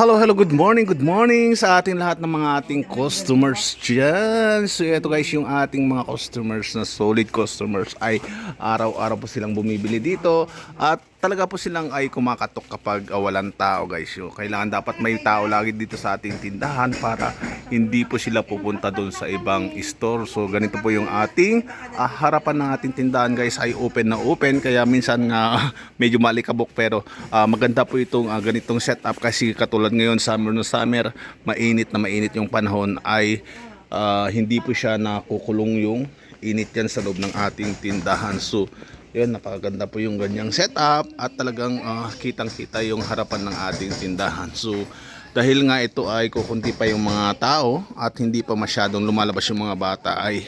Hello, hello, good morning, good morning sa ating lahat ng mga ating customers dyan. So ito guys, yung ating mga customers na solid customers ay araw-araw po silang bumibili dito at talaga po silang ay kumakatok kapag ah, walang tao guys. So, kailangan dapat may tao lagi dito sa ating tindahan para hindi po sila pupunta doon sa ibang store. So ganito po yung ating ah, harapan ng ating tindahan guys ay open na open kaya minsan nga medyo malikabok pero ah, maganda po itong ah, ganitong setup kasi katulad ngayon summer no summer mainit na mainit yung panahon ay ah, hindi po siya nakukulong yung init yan sa loob ng ating tindahan. So yun, napakaganda po yung ganyang setup at talagang ah, kitang-kita yung harapan ng ating tindahan. So, dahil nga ito ay kukunti pa yung mga tao at hindi pa masyadong lumalabas yung mga bata ay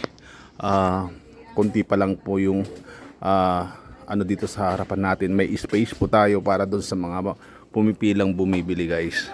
ah, kunti pa lang po yung ah, ano dito sa harapan natin. May space po tayo para doon sa mga pumipilang bumibili guys.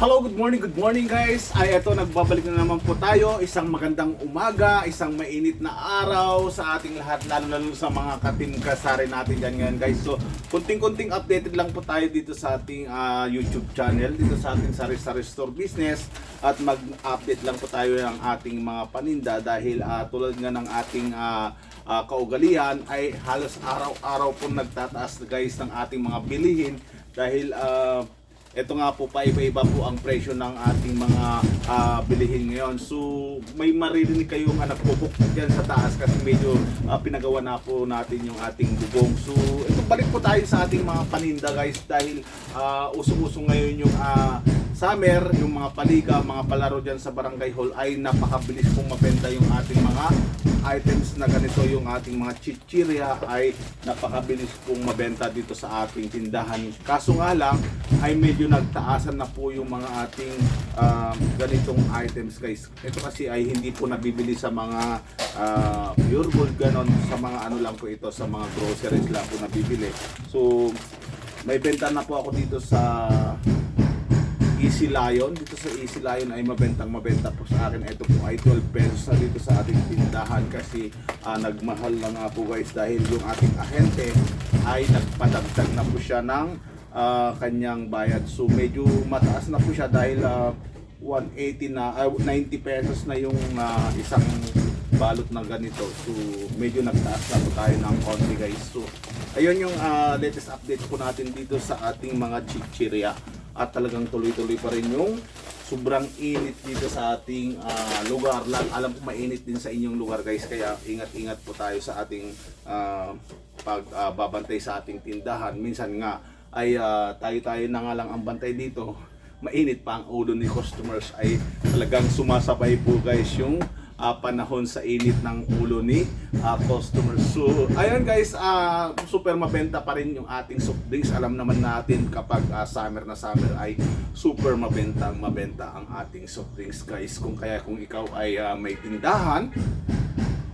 Hello, good morning, good morning guys. Ay eto nagbabalik na naman po tayo. Isang magandang umaga, isang mainit na araw sa ating lahat lalo lalo sa mga katim kasari natin dyan ngayon guys. So, kunting-kunting updated lang po tayo dito sa ating ah, YouTube channel, dito sa ating Sari Sari Store Business at mag-update lang po tayo ng ating mga paninda dahil ah, tulad nga ng ating ah, ah, kaugalian ay halos araw-araw po nagtataas guys ng ating mga bilihin dahil ah, ito nga po pa iba-iba po ang presyo ng ating mga ah, bilihin ngayon. So may maririnig kayong uh, nagpupuk dyan sa taas kasi medyo ah, pinagawa na po natin yung ating bubong. So ito balik po tayo sa ating mga paninda guys dahil ah, usong-usong ngayon yung ah, summer, yung mga paliga, mga palaro dyan sa barangay hall ay napakabilis pong mabenta yung ating mga items na ganito yung ating mga chichirya ay napakabilis pong mabenta dito sa ating tindahan. Kaso nga lang ay medyo nagtaasan na po yung mga ating um, ganitong items guys. Ito kasi ay hindi po nabibili sa mga ah, pure gold ganon sa mga ano lang po ito sa mga groceries lang po nabibili. So may benta na po ako dito sa Easy Lion. Dito sa Easy Lion ay mabentang mabenta po sa akin. Ito po ay 12 pesos na dito sa ating tindahan kasi ah, nagmahal na nga po guys dahil yung ating ahente ay nagpadagdag na po siya ng ah, kanyang bayad. So medyo mataas na po siya dahil ah, 180 na, ah, 90 pesos na yung ah, isang balot na ganito. So medyo nagtaas na po tayo ng konti guys. So ayun yung ah, latest update po natin dito sa ating mga chichirya at talagang tuloy-tuloy pa rin yung sobrang init dito sa ating ah, lugar. Lang, alam ko mainit din sa inyong lugar guys, kaya ingat-ingat po tayo sa ating ah, pagbabantay sa ating tindahan. Minsan nga ay ah, tayo-tayo na nga lang ang bantay dito. Mainit pa ang ulo ni customers ay talagang sumasabay po guys yung ah, panahon sa init ng ulo ni ah, customers. So, ayun guys, ah, super mabenta pa rin yung ating soft drinks. Alam naman natin kapag ah, summer na summer ay super mabenta mabenta ang ating soft drinks guys. Kung kaya kung ikaw ay ah, may tindahan,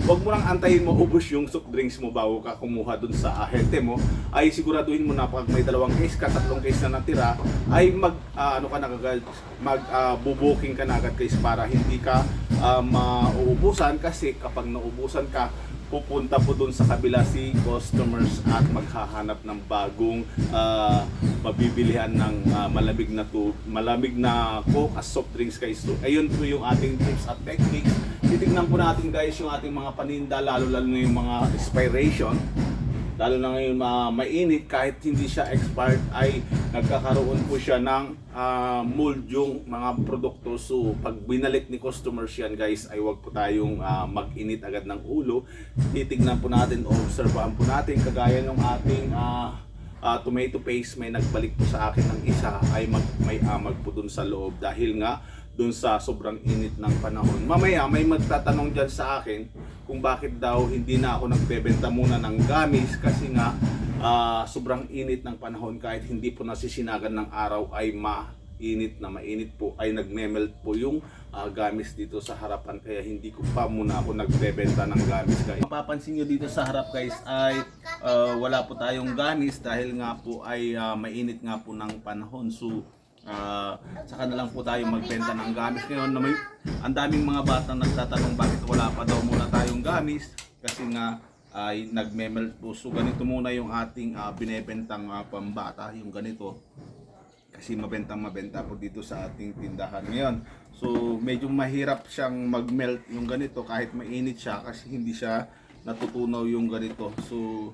Huwag mo lang antayin mo ubos yung soft drinks mo bago ka kumuha dun sa ahente mo. Ay siguraduhin mo na pag may dalawang case ka, tatlong case na natira, ay mag ah, ano ka na agad, mag ah, bubuking ka na agad guys para hindi ka ah, mauubusan kasi kapag naubusan ka, pupunta po dun sa kabila si customers at maghahanap ng bagong ah, mabibilihan ng ah, malamig na to, malamig na coke as soft drinks guys. So, ayun po yung ating tips at techniques. Titignan po natin guys yung ating mga paninda lalo lalo na yung mga expiration lalo na ngayon ma mainit kahit hindi siya expired ay nagkakaroon po siya ng ah, mold yung mga produkto. So pag binalik ni customers yan guys ay wag po tayong ah, mag-init agad ng ulo. Titignan po natin obserbahan po natin kagaya ng ating ah, ah, tomato paste may nagbalik po sa akin ng isa ay mag, may amag po dun sa loob. Dahil nga dun sa sobrang init ng panahon. Mamaya may magtatanong dyan sa akin kung bakit daw hindi na ako nagbebenta muna ng gamis kasi nga ah, sobrang init ng panahon kahit hindi po nasisinagan ng araw ay mainit na mainit po ay nagme-melt po yung ah, gamis dito sa harapan kaya hindi ko pa muna ako nagbebenta ng gamis guys. Mapapansin nyo dito sa harap guys ay ah, wala po tayong gamis dahil nga po ay ah, mainit nga po ng panahon so Ah, saka na lang po tayo magbenta ng gamis ngayon na may ang daming mga batang nagtatanong bakit wala pa daw muna tayong gamis kasi nga ay nagme-melt po. So ganito muna yung ating ah, binebentang ah, pambata, yung ganito. Kasi mabentang mabenta po dito sa ating tindahan ngayon. So medyo mahirap siyang mag-melt yung ganito kahit mainit siya kasi hindi siya natutunaw yung ganito. So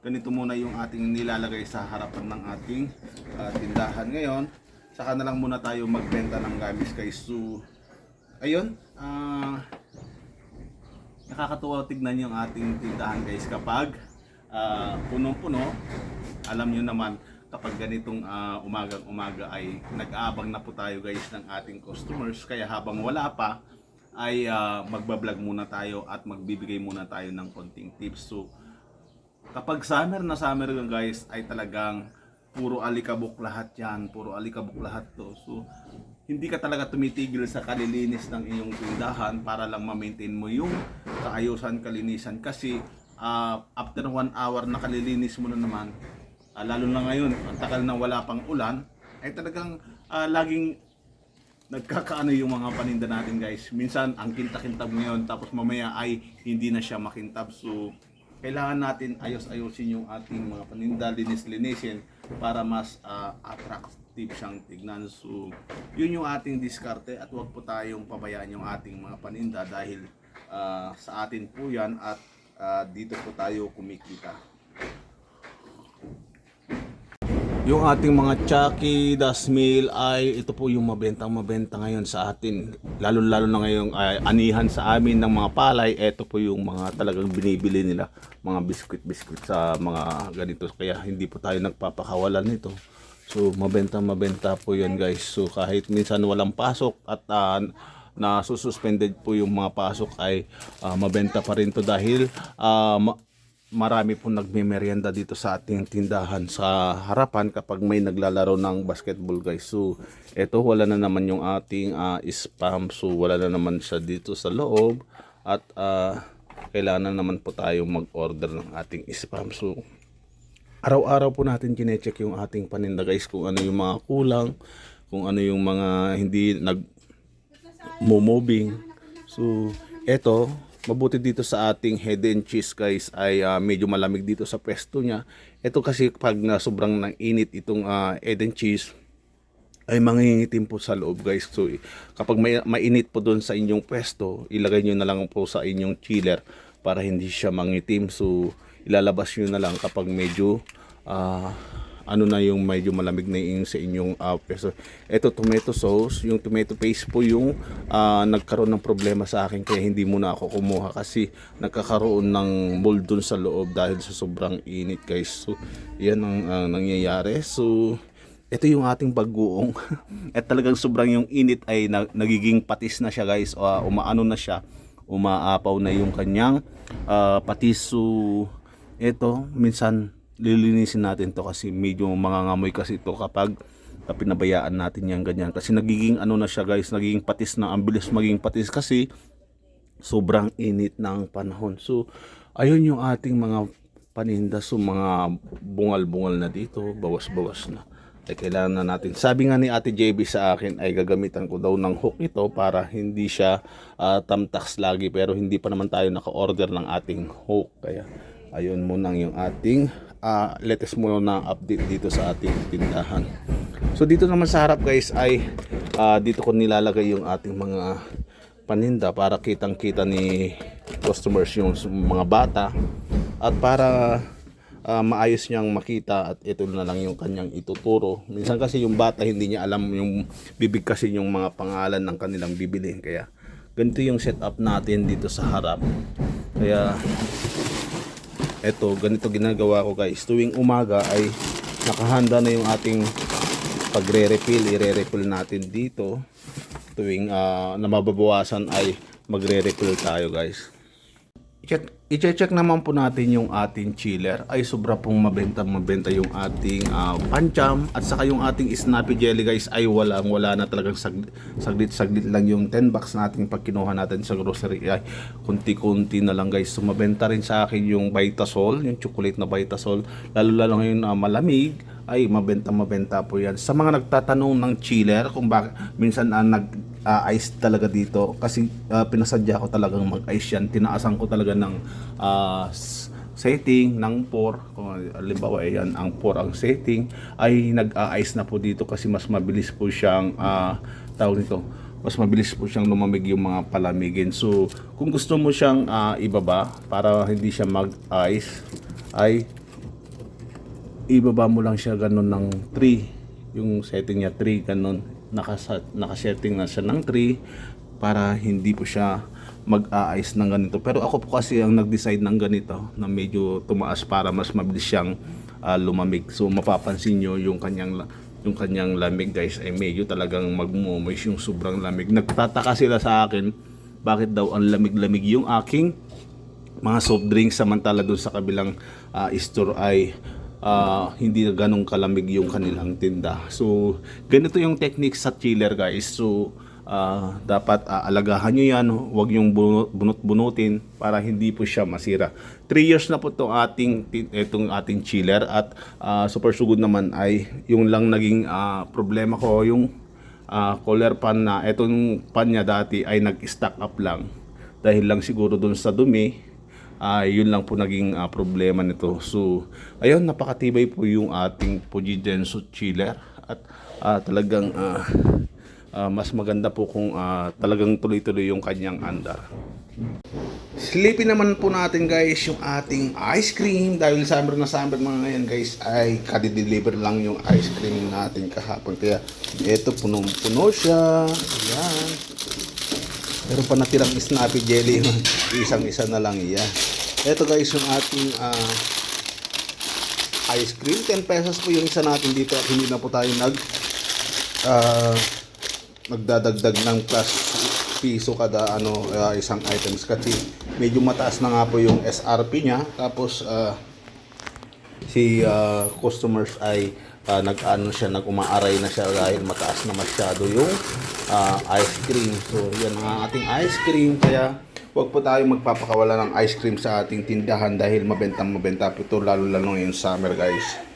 ganito muna yung ating nilalagay sa harapan ng ating ah, tindahan ngayon. Saka na lang muna tayo magbenta ng gamis guys. So ayun, ah nakakatuwa tignan yung ating tindahan guys kapag ah, punong-puno. Alam nyo naman kapag ganitong ah, umagang umaga ay nag-aabang na po tayo guys ng ating customers. Kaya habang wala pa ay ah, magbablog muna tayo at magbibigay muna tayo ng konting tips. So kapag summer na summer guys ay talagang puro alikabok lahat yan puro alikabok lahat to so hindi ka talaga tumitigil sa kalilinis ng iyong tindahan para lang ma-maintain mo yung kaayusan, kalinisan. Kasi ah, after one hour na kalilinis mo na naman, ah, lalo na ngayon, ang takal na wala pang ulan, ay talagang ah, laging nagkakaano yung mga paninda natin guys. Minsan ang kinta-kintab ngayon tapos mamaya ay hindi na siya makintab. So kailangan natin ayos-ayosin yung ating mga paninda, linis-linisin para mas ah, attractive siyang tignan. So yun yung ating diskarte at huwag po tayong pabayaan yung ating mga paninda dahil ah, sa atin po yan at ah, dito po tayo kumikita. Yung ating mga Chucky, Das Mill ay ito po yung mabentang mabenta ngayon sa atin. Lalo-lalo na ngayong ay, anihan sa amin ng mga palay, ito po yung mga talagang binibili nila, mga biskwit-biskwit sa mga ganito. Kaya hindi po tayo nagpapakawalan nito. So mabenta mabenta po yan guys. So kahit minsan walang pasok at ah, na suspended po yung mga pasok ay ah, mabenta pa rin to dahil ah, ma- marami pong nagmemeryenda dito sa ating tindahan sa harapan kapag may naglalaro ng basketball guys. So, eto wala na naman yung ating ah, spam. So, wala na naman siya dito sa loob. At ah, kailangan na naman po tayo mag-order ng ating spam. So, araw-araw po natin kine-check yung ating paninda guys kung ano yung mga kulang, kung ano yung mga hindi nag moving. So, eto, mabuti dito sa ating head and cheese guys ay ah, medyo malamig dito sa pwesto niya. Ito kasi pag na sobrang nang init itong ah, head and cheese ay mangingitim po sa loob guys. So eh, kapag may mainit po doon sa inyong pwesto, ilagay nyo na lang po sa inyong chiller para hindi siya mangitim. So ilalabas nyo na lang kapag medyo ah, ano na yung medyo malamig na yung sa inyong uh, peso. Ito tomato sauce, yung tomato paste po yung ah, nagkaroon ng problema sa akin kaya hindi muna ako kumuha kasi nagkakaroon ng mold dun sa loob dahil sa sobrang init guys. So yan ang ah, nangyayari. So ito yung ating bagoong. At talagang sobrang yung init ay na- nagiging patis na siya guys. O, umaano na siya. Umaapaw na yung kanyang ah, patis. So, ito, minsan lilinisin natin to kasi medyo mangangamoy kasi ito kapag pinabayaan natin yan ganyan. Kasi nagiging ano na siya guys, nagiging patis na. Ang bilis maging patis kasi sobrang init ng panahon. So, ayun yung ating mga paninda. So, mga bungal-bungal na dito, bawas-bawas na. Ay kailangan na natin. Sabi nga ni Ate JB sa akin ay gagamitan ko daw ng hook ito para hindi siya ah, tamtax lagi pero hindi pa naman tayo naka-order ng ating hook. Kaya ayun muna yung ating ah, latest muna na update dito sa ating tindahan. So dito naman sa harap guys ay ah, dito ko nilalagay yung ating mga paninda para kitang-kita ni customers yung mga bata at para ah, maayos niyang makita at ito na lang yung kanyang ituturo. Minsan kasi yung bata hindi niya alam yung bibig kasi yung mga pangalan ng kanilang bibilhin kaya ganito yung setup natin dito sa harap. Kaya eto ganito ginagawa ko guys. Tuwing umaga ay nakahanda na yung ating pagre-refill, ire-refill natin dito. Tuwing ah, na ay magre-refill tayo guys. I-check, i-check naman po natin yung ating chiller. Ay sobra pong mabenta mabenta yung ating ah, pancham at saka yung ating snappy jelly guys. Ay walang wala na talagang saglit saglit, lang yung 10 bucks nating pag kinuha natin sa grocery. Ay kunti-kunti na lang guys. So mabenta rin sa akin yung Vitasol yung chocolate na Vitasol lalo lalo ngayon na malamig. Ay mabenta mabenta po yan. Sa mga nagtatanong ng chiller kung bakit minsan ah, nag ah, ice talaga dito kasi ah, pinasadya ko talagang mag-ice yan tinaasan ko talaga ng s- setting ng 4, kung halimbawa ayan ang 4 ang setting, ay nag-a-ice na po dito kasi mas mabilis po siyang ah, tawag nito, mas mabilis po siyang lumamig yung mga palamigin. So, kung gusto mo siyang ah, ibaba para hindi siya mag-ice, ay ibaba mo lang siya ganun ng 3. Yung setting niya 3, ganun. Nakasa, nakasetting na siya ng 3 para hindi po siya mag-a-ice ng ganito. Pero ako po kasi ang nag-decide ng ganito na medyo tumaas para mas mabilis siyang ah, lumamig. So mapapansin nyo yung kanyang yung kanyang lamig guys ay medyo talagang magmumoist yung sobrang lamig. Nagtataka sila sa akin bakit daw ang lamig-lamig yung aking mga soft drinks samantala doon sa kabilang ah, store ay ah, hindi ganong kalamig yung kanilang tinda. So, ganito yung technique sa chiller guys. So, ah, dapat ah, alagahan nyo yan. Huwag yung bunot- bunot-bunutin para hindi po siya masira. 3 years na po itong ating, ti- itong ating chiller at ah, super sugod naman ay yung lang naging ah, problema ko yung ah, cooler pan na itong pan niya dati ay nag-stack up lang dahil lang siguro doon sa dumi ah yun lang po naging ah, problema nito. So ayun napakatibay po yung ating Fujigenso chiller. At ah, talagang ah, ah, mas maganda po kung ah, talagang tuloy-tuloy yung kanyang andar. Silipin naman po natin guys yung ating ice cream. Dahil summer na summer mga ngayon guys ay kadi-deliver lang yung ice cream natin kahapon. Kaya eto punong-puno siya. Ayan meron pa natirang snappy jelly isang isa na lang iya eto guys yung ating ah, ice cream. 10 pesos po yung isa natin dito at hindi na po tayo nag ah, magdadagdag ng plus piso kada ano ah, isang items. Kasi medyo mataas na nga po yung SRP niya. Tapos ah, si ah, customers ay ah, nag-ano siya nag-umaaray na siya dahil mataas na masyado yung ah, ice cream so yan ang ating ice cream kaya Huwag po tayo magpapakawala ng ice cream sa ating tindahan dahil mabentang mabenta po ito lalo lalo ngayong summer guys.